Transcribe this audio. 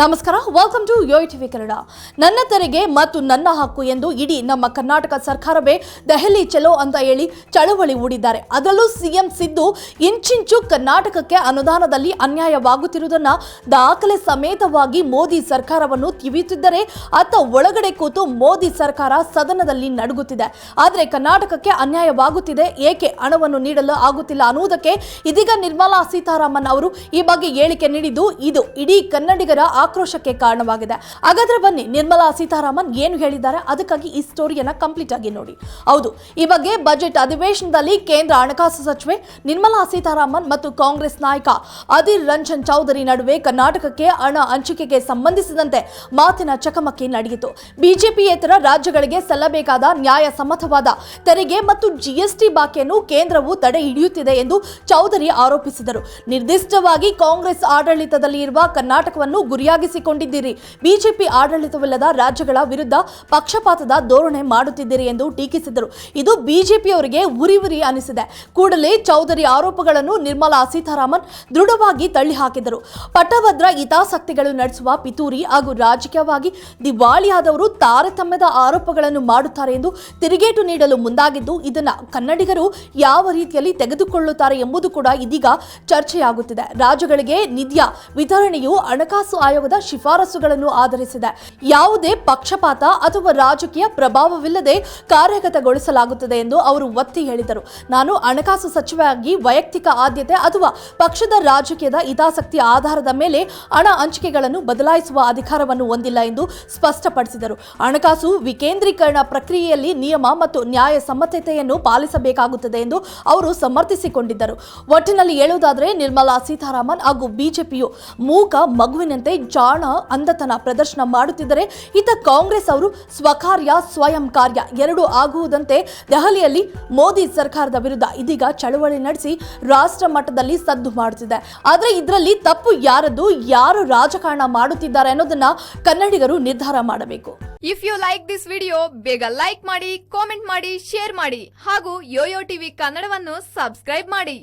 ನಮಸ್ಕಾರ welcome to Yo TV Kannada ನನ್ನ ತೆರಿಗೆ ಮತ್ತು ನನ್ನ ಹಕ್ಕು ಎಂದು ಇಡೀ ನಮ್ಮ ಕರ್ನಾಟಕ ಸರ್ಕಾರವೇ ದೆಹಲಿ ಚಲೋ ಅಂತ ಹೇಳಿ ಚಳವಳಿ ಹೂಡಿದ್ದಾರೆ. ಅದರಲ್ಲೂ ಸಿಎಂ ಸಿದ್ದು ಇಂಚಿಂಚು ಕರ್ನಾಟಕಕ್ಕೆ ಅನುದಾನದಲ್ಲಿ ಅನ್ಯಾಯವಾಗುತ್ತಿರುವುದನ್ನು ದಾಖಲೆ ಸಮೇತವಾಗಿ ಮೋದಿ ಸರ್ಕಾರವನ್ನು ತಿವಿಯುತ್ತಿದ್ದರೆ ಅತ್ತ ಒಳಗಡೆ ಕೂತು ಮೋದಿ ಸರ್ಕಾರ ಸದನದಲ್ಲಿ ನಡುಗುತ್ತಿದೆ. ಆದರೆ ಕರ್ನಾಟಕಕ್ಕೆ ಅನ್ಯಾಯವಾಗುತ್ತಿದೆ, ಏಕೆ ಹಣವನ್ನು ನೀಡಲು ಆಗುತ್ತಿಲ್ಲ ಅನ್ನುವುದಕ್ಕೆ ಇದೀಗ ನಿರ್ಮಲಾ ಸೀತಾರಾಮನ್ ಅವರು ಈ ಬಗ್ಗೆ ಹೇಳಿಕೆ ನೀಡಿದ್ದು, ಇದು ಇಡೀ ಕನ್ನಡಿಗರ ಆಕ್ರೋಶಕ್ಕೆ ಕಾರಣವಾಗಿದೆ. ಹಾಗಾದ್ರೆ ಬನ್ನಿ, ನಿರ್ಮಲಾ ಸೀತಾರಾಮನ್ ಏನು ಹೇಳಿದ್ದಾರೆ? ಅದಕ್ಕಾಗಿ ಈ ಸ್ಟೋರಿಯನ್ನ ಕಂಪ್ಲೀಟ್ ಆಗಿ ನೋಡಿ. ಹೌದು, ಈ ಬಗ್ಗೆ ಬಜೆಟ್ ಅಧಿವೇಶನದಲ್ಲಿ ಕೇಂದ್ರ ಹಣಕಾಸು ಸಚಿವೆ ನಿರ್ಮಲಾ ಸೀತಾರಾಮನ್ ಮತ್ತು ಕಾಂಗ್ರೆಸ್ ನಾಯಕ ಅಧೀರ್ ರಂಜನ್ ಚೌಧರಿ ನಡುವೆ ಕರ್ನಾಟಕಕ್ಕೆ ಹಣ ಹಂಚಿಕೆಗೆ ಸಂಬಂಧಿಸಿದಂತೆ ಮಾತಿನ ಚಕಮಕಿ ನಡೆಯಿತು. ಬಿಜೆಪಿಯೇತರ ರಾಜ್ಯಗಳಿಗೆ ಸಲ್ಲಬೇಕಾದ ನ್ಯಾಯಸಮ್ಮತವಾದ ತೆರಿಗೆ ಮತ್ತು ಜಿಎಸ್ಟಿ ಬಾಕಿಯನ್ನು ಕೇಂದ್ರವು ತಡೆ ಹಿಡಿಯುತ್ತಿದೆ ಎಂದು ಚೌಧರಿ ಆರೋಪಿಸಿದರು. ನಿರ್ದಿಷ್ಟವಾಗಿ ಕಾಂಗ್ರೆಸ್ ಆಡಳಿತದಲ್ಲಿ ಇರುವ ಕರ್ನಾಟಕವನ್ನು ಗುರಿಯಾಗಿಸಿಕೊಂಡಿದ್ದೀರಿ ಬಿಜೆಪಿ ಆಡಳಿತವಿಲ್ಲದ ರಾಜ್ಯಗಳ ವಿರುದ್ಧ ಪಕ್ಷಪಾತದ ಧೋರಣೆ ಮಾಡುತ್ತಿದ್ದೀರಿ ಎಂದು ಟೀಕಿಸಿದರು. ಇದು ಬಿಜೆಪಿಯವರಿಗೆ ಉರಿ ಉರಿ ಅನಿಸಿದೆ. ಕೂಡಲೇ ಚೌಧರಿ ಆರೋಪಗಳನ್ನು ನಿರ್ಮಲಾ ಸೀತಾರಾಮನ್ ದೃಢವಾಗಿ ತಳ್ಳಿಹಾಕಿದರು. ಪಟ್ಟಭದ್ರ ಹಿತಾಸಕ್ತಿಗಳು ನಡೆಸುವ ಪಿತೂರಿ ಹಾಗೂ ರಾಜಕೀಯವಾಗಿ ದಿವಾಳಿಯಾದವರು ತಾರತಮ್ಯದ ಆರೋಪಗಳನ್ನು ಮಾಡುತ್ತಾರೆ ಎಂದು ತಿರುಗೇಟು ನೀಡಲು ಮುಂದಾಗಿದ್ದು, ಇದನ್ನು ಕನ್ನಡಿಗರು ಯಾವ ರೀತಿಯಲ್ಲಿ ತೆಗೆದುಕೊಳ್ಳುತ್ತಾರೆ ಎಂಬುದು ಕೂಡ ಇದೀಗ ಚರ್ಚೆಯಾಗುತ್ತಿದೆ. ರಾಜ್ಯಗಳಿಗೆ ನಿಧಿಯ ವಿತರಣೆಯು ಹಣಕಾಸು ಆಯೋಗದ ಶಿಫಾರಸುಗಳನ್ನು ಆಧರಿಸಿದೆ. ಯಾವುದೇ ಪಕ್ಷಪಾತ ಅಥವಾ ರಾಜಕೀಯ ಪ್ರಭಾವವಿಲ್ಲದೆ ಕಾರ್ಯಗತಗೊಳಿಸಲಾಗುತ್ತದೆ ಎಂದು ಅವರು ಒತ್ತಿ ಹೇಳಿದರು. ನಾನು ಹಣಕಾಸು ಸಚಿವಾಗಿ ವೈಯಕ್ತಿಕ ಆದ್ಯತೆ ಅಥವಾ ಪಕ್ಷದ ರಾಜಕೀಯದ ಹಿತಾಸಕ್ತಿ ಆಧಾರದ ಮೇಲೆ ಹಣ ಹಂಚಿಕೆಗಳನ್ನು ಬದಲಾಯಿಸುವ ಅಧಿಕಾರವನ್ನು ಹೊಂದಿಲ್ಲ ಎಂದು ಸ್ಪಷ್ಟಪಡಿಸಿದರು. ಹಣಕಾಸು ವಿಕೇಂದ್ರೀಕರಣ ಪ್ರಕ್ರಿಯೆಯಲ್ಲಿ ನಿಯಮ ಮತ್ತು ನ್ಯಾಯ ನ್ಯಾಯಸಮ್ಮತತೆಯನ್ನು ಪಾಲಿಸಬೇಕಾಗುತ್ತದೆ ಎಂದು ಅವರು ಸಮರ್ಥಿಸಿಕೊಂಡಿದ್ದರು. ಒಟ್ಟಿನಲ್ಲಿ ಹೇಳುವುದಾದರೆ, ನಿರ್ಮಲಾ ಸೀತಾರಾಮನ್ ಹಾಗೂ ಬಿಜೆಪಿಯು ಮೂಕ ಮಗುವಿನಂತೆ ಜಾಣ ಅಂಧತನ ಪ್ರದರ್ಶನ ಮಾಡುತ್ತಿದ್ದರೆ ಇತ ಕಾಂಗ್ರೆಸ್ ಅವರು ಸ್ವಕಾರ್ಯ, ಸ್ವಯಂ ಕಾರ್ಯ ಎರಡೂ ಆಗುವುದಂತೆ ದೆಹಲಿಯಲ್ಲಿ ಮೋದಿ ಸರ್ಕಾರದ ವಿರುದ್ಧ ಇದೀಗ ಚಳವಳಿ ನಡೆಸಿ ರಾಷ್ಟ್ರ ಮಟ್ಟದಲ್ಲಿ ಸದ್ದು ಮಾಡುತ್ತಿದೆ. ಆದರೆ ಇದರಲ್ಲಿ ತಪ್ಪು ಯಾರದ್ದು, ಯಾರು ರಾಜಕಾರಣ ಮಾಡುತ್ತಿದ್ದಾರೆ ಅನ್ನೋದನ್ನ ಕನ್ನಡಿಗರು ನಿರ್ಧಾರ ಮಾಡಬೇಕು. If you like this video ಬೇಗ ಲೈಕ್ ಮಾಡಿ ಕಾಮೆಂಟ್ ಮಾಡಿ ಶೇರ್ ಮಾಡಿ ಹಾಗೂ ಯೋಯೋ ಟಿವಿ ಕನ್ನಡವನ್ನು ಸಬ್ಸ್ಕ್ರೈಬ್ ಮಾಡಿ.